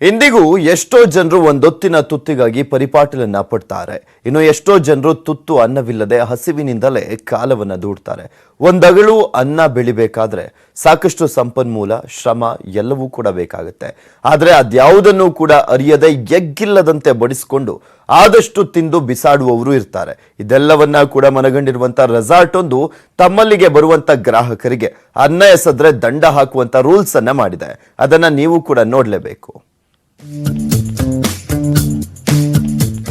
ಇಂದಿಗೂ ಎಷ್ಟೋ ಜನರು ಒಂದೊತ್ತಿನ ತುತ್ತಿಗಾಗಿ ಪರಿಪಾಟಲನ್ನ ಪಡ್ತಾರೆ. ಇನ್ನು ಎಷ್ಟೋ ಜನರು ತುತ್ತು ಅನ್ನವಿಲ್ಲದೆ ಹಸಿವಿನಿಂದಲೇ ಕಾಲವನ್ನ ದೂಡ್ತಾರೆ. ಒಂದಗಳು ಅನ್ನ ಬೆಳಿಬೇಕಾದ್ರೆ ಸಾಕಷ್ಟು ಸಂಪನ್ಮೂಲ, ಶ್ರಮ ಎಲ್ಲವೂ ಕೂಡ ಬೇಕಾಗುತ್ತೆ. ಆದ್ರೆ ಅದ್ಯಾವುದನ್ನು ಕೂಡ ಅರಿಯದೆ ಎಗ್ಗಿಲ್ಲದಂತೆ ಬಡಿಸಿಕೊಂಡು ಆದಷ್ಟು ತಿಂದು ಬಿಸಾಡುವವರು ಇರ್ತಾರೆ. ಇದೆಲ್ಲವನ್ನ ಕೂಡ ಮನಗಂಡಿರುವಂತ ರೆಸಾರ್ಟ್ ಒಂದು ತಮ್ಮಲ್ಲಿಗೆ ಬರುವಂತ ಗ್ರಾಹಕರಿಗೆ ಅನ್ನ ಎಸೆದ್ರೆ ದಂಡ ಹಾಕುವಂಥ ರೂಲ್ಸನ್ನು ಮಾಡಿದೆ. ಅದನ್ನ ನೀವು ಕೂಡ ನೋಡ್ಲೇಬೇಕು.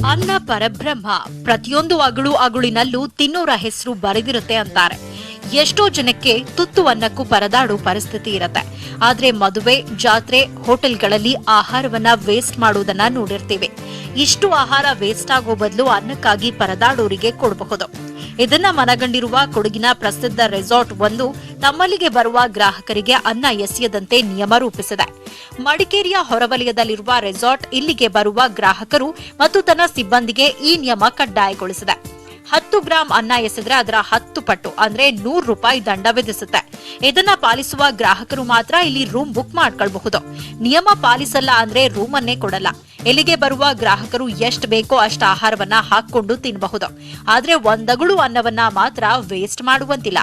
ಅನ್ನ ಪರಬ್ರಹ್ಮ ಪ್ರತಿಯೊಂದು ಅಗಳು ಅಗುಳಿನಲ್ಲೂ ತಿನ್ನೋರ ಹೆಸರು ಬರೆದಿರುತ್ತೆ ಅಂತಾರೆ. ಎಷ್ಟೋ ಜನಕ್ಕೆ ತುತ್ತು ಅನ್ನಕ್ಕೂ ಪರದಾಡೋ ಪರಿಸ್ಥಿತಿ ಇರತ್ತೆ. ಆದ್ರೆ ಮದುವೆ, ಜಾತ್ರೆ, ಹೋಟೆಲ್ಗಳಲ್ಲಿ ಆಹಾರವನ್ನ ವೇಸ್ಟ್ ಮಾಡೋದನ್ನ ನೋಡಿರ್ತೀವಿ. ಇಷ್ಟು ಆಹಾರ ವೇಸ್ಟ್ ಆಗೋ ಬದಲು ಅನ್ನಕ್ಕಾಗಿ ಪರದಾಡೋರಿಗೆ ಕೊಡಬಹುದು. ಇದನ್ನ ಮನಗಂಡಿರುವ ಕೊಡಗಿನ ಪ್ರಸಿದ್ಧ ರೆಸಾರ್ಟ್ ಒಂದು ತಮ್ಮಲ್ಲಿಗೆ ಬರುವ ಗ್ರಾಹಕರಿಗೆ ಅನ್ನ ಎಸೆಯದಂತೆ ನಿಯಮ ರೂಪಿಸಿದೆ. ಮಡಿಕೇರಿಯ ಹೊರವಲಯದಲ್ಲಿರುವ ರೆಸಾರ್ಟ್ ಇಲ್ಲಿಗೆ ಬರುವ ಗ್ರಾಹಕರು ಮತ್ತು ತನ್ನ ಸಿಬ್ಬಂದಿಗೆ ಈ ನಿಯಮ ಕಡ್ಡಾಯಗೊಳಿಸಿದೆ. ಹತ್ತು ಗ್ರಾಂ ಅನ್ನ ಎಸೆದ್ರೆ ಅದರ ಹತ್ತು ಪಟ್ಟು, ಅಂದ್ರೆ ನೂರು ರೂಪಾಯಿ ದಂಡ ವಿಧಿಸುತ್ತೆ. ಇದನ್ನ ಪಾಲಿಸುವ ಗ್ರಾಹಕರು ಮಾತ್ರ ಇಲ್ಲಿ ರೂಮ್ ಬುಕ್ ಮಾಡ್ಕೊಳ್ಬಹುದು. ನಿಯಮ ಪಾಲಿಸಲ್ಲ ಅಂದ್ರೆ ರೂಮನ್ನೇ ಕೊಡಲ್ಲ. ಇಲ್ಲಿಗೆ ಬರುವ ಗ್ರಾಹಕರು ಎಷ್ಟು ಬೇಕೋ ಅಷ್ಟು ಆಹಾರವನ್ನ ಹಾಕೊಂಡು ತಿನ್ನಬಹುದು ಆದ್ರೆ ಒಂದಗಳು ಅನ್ನವನ್ನ ಮಾತ್ರ ವೇಸ್ಟ್ ಮಾಡುವಂತಿಲ್ಲ.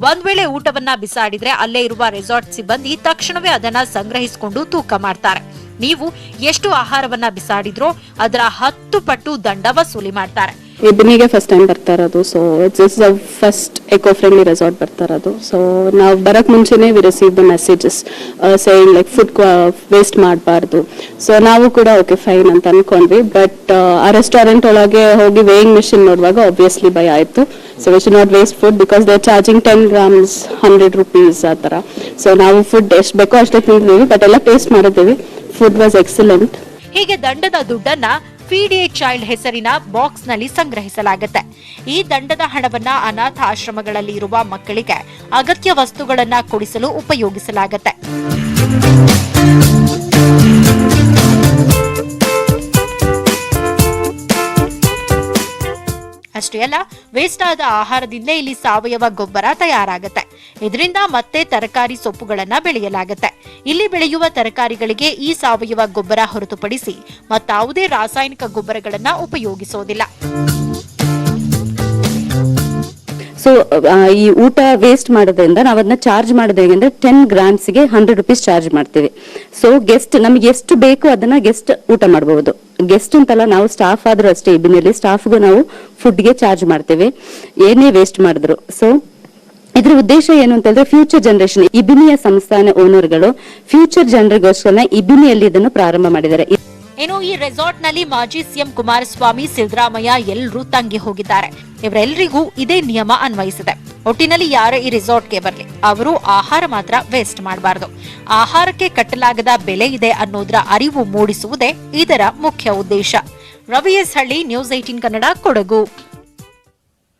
ಒಂದ್ ವೇಳೆ ಊಟವನ್ನ ಬಿಸಾಡಿದ್ರೆ ಅಲ್ಲೇ ಇರುವ ರೆಸಾರ್ಟ್ ಸಿಬ್ಬಂದಿ ತಕ್ಷಣವೇ ಅದನ್ನ ಸಂಗ್ರಹಿಸಿಕೊಂಡು ತೂಕ ಮಾಡ್ತಾರೆ. ನೀವು ಎಷ್ಟು ಆಹಾರವನ್ನ ಬಿಸಾಡಿದ್ರೋ ಅದರ ಹತ್ತು ಪಟ್ಟು ದಂಡ ವಸೂಲಿ ಮಾಡ್ತಾರೆ. ಇಬ್ಬನಿಗೆ ಫಸ್ಟ್ ಟೈಮ್ ಬರ್ತಾ ಇರೋದು. So it's is the first eco friendly resort ಬರ್ತಾ ಇರೋದು. ಸೊ ನಾವು ಬರಕ್ ಮುಂಚೆನೇ we receive the messages saying like food waste ಮಾಡಬಾರ್ದು. ಸೊ ನಾವು ಕೂಡ ಓಕೆ ಫೈನ್ ಅಂತ ಅನ್ಕೊಂಡ್ವಿ. ಬಟ್ ಆ ರೆಸ್ಟೋರೆಂಟ್ ಒಳಗೆ ಹೋಗಿ ವೇಯಿಂಗ್ ಮಿಷಿನ್ ನೋಡುವಾಗ ಆಬ್ವಿಯಸ್ಲಿ ಭಯ ಆಯಿತು. So we should not waste food because they charging ten grams hundred rupees ಆ ಥರ. ಸೊ ನಾವು ಫುಡ್ ಎಷ್ಟು ಬೇಕೋ ಅಷ್ಟೇ ತಿಂದಿದ್ದೀವಿ ಬಟ್ ಎಲ್ಲ ಟೇಸ್ಟ್ ಮಾಡಿದ್ದೀವಿ. ಫುಡ್ ವಾಸ್ ಎಕ್ಸಲೆಂಟ್ ಹೀಗೆ ದಂಡದ ದುಡ್ಡನ್ನ ಫೀಡ್ ಎ ಚೈಲ್ಡ್ ಹೆಸರಿನ ಬಾಕ್ಸ್ನಲ್ಲಿ ಸಂಗ್ರಹಿಸಲಾಗುತ್ತೆ. ಈ ದಂಡದ ಹಣವನ್ನ ಅನಾಥ ಆಶ್ರಮಗಳಲ್ಲಿ ಇರುವ ಮಕ್ಕಳಿಗೆ ಅಗತ್ಯ ವಸ್ತುಗಳನ್ನ ಕೊಡಿಸಲು ಉಪಯೋಗಿಸಲಾಗುತ್ತೆ. ಅಷ್ಟೇ ಅಲ್ಲ ವೇಸ್ಟ್ ಆದ ಆಹಾರದಿಂದ ಇಲ್ಲಿ ಸಾವಯವ ಗೊಬ್ಬರ ತಯಾರಾಗುತ್ತೆ. ಇದರಿಂದ ಮತ್ತೆ ತರಕಾರಿ ಸೊಪ್ಪುಗಳನ್ನ ಬೆಳೆಯಲಾಗುತ್ತೆ. ಇಲ್ಲಿ ಬೆಳೆಯುವ ತರಕಾರಿಗಳಿಗೆ ಈ ಸಾವಯವ ಗೊಬ್ಬರ ಹೊರತುಪಡಿಸಿ ಮತ್ತಾವುದೇ ರಾಸಾಯನಿಕ ಗೊಬ್ಬರಗಳನ್ನ ಉಪಯೋಗಿಸೋದಿಲ್ಲ. ಸೊ ಈ ಊಟ ವೇಸ್ಟ್ ಮಾಡೋದ್ರಿಂದ ನಾವು ಅದನ್ನ ಚಾರ್ಜ್ ಮಾಡೋದು ಹೇಗೆಂದ್ರೆ ಟೆನ್ ಗ್ರಾಮ್ಸ್ಗೆ ಹಂಡ್ರೆಡ್ ರುಪೀಸ್ ಚಾರ್ಜ್ ಮಾಡ್ತೀವಿ. ಸೊ ಗೆಸ್ಟ್ ನಮಗೆ ಎಷ್ಟು ಬೇಕು ಅದನ್ನ ಗೆಸ್ಟ್ ಊಟ ಮಾಡಬಹುದು ಗೆಸ್ಟ್ ಅಂತಲ್ಲ ನಾವು ಸ್ಟಾಫ್ ಆದ್ರೂ ಅಷ್ಟೇ ಇಬ್ಬಿನಲ್ಲಿ ಸ್ಟಾಫ್ಗೂ ನಾವು ಫುಡ್ಗೆ ಚಾರ್ಜ್ ಮಾಡ್ತೇವೆ. ಏನೇ ವೇಸ್ಟ್ ಮಾಡಿದ್ರು. ಸೊ ಇದ್ರ ಉದ್ದೇಶ ಏನು ಅಂತಂದ್ರೆ ಫ್ಯೂಚರ್ ಜನರೇಷನ್ ಇಬಿನಿಯ ಸಂಸ್ಥಾನ ಓನರ್ಗಳು ಫ್ಯೂಚರ್ ಜನರಿಗೋಸ್ಕರ ಇಬಿನಿಯಲ್ಲಿ ಇದನ್ನು ಪ್ರಾರಂಭ ಮಾಡಿದ್ದಾರೆ. ಏನು ಈ ರೆಸಾರ್ಟ್ನಲ್ಲಿ ಮಾಜಿ ಸಿಎಂ ಕುಮಾರಸ್ವಾಮಿ, ಸಿದ್ದರಾಮಯ್ಯ ಎಲ್ಲರೂ ತಂಗಿ ಹೋಗಿದ್ದಾರೆ. ಇವರೆಲ್ಲರಿಗೂ ಇದೇ ನಿಯಮ ಅನ್ವಯಿಸಿದೆ. ಒಟ್ಟಿನಲ್ಲಿ ಯಾರೇ ಈ ರೆಸಾರ್ಟ್ಗೆ ಬರಲಿ? ಅವರು ಆಹಾರ ಮಾತ್ರ ವೇಸ್ಟ್ ಮಾಡಬಾರದು. ಆಹಾರಕ್ಕೆ ಕಟ್ಟಲಾಗದ ಬೆಲೆ ಇದೆ ಅನ್ನೋದರ ಅರಿವು ಮೂಡಿಸುವುದೇ ಇದರ ಮುಖ್ಯ ಉದ್ದೇಶ. Ravi S Halli news eighteen Kannada, Kodagu.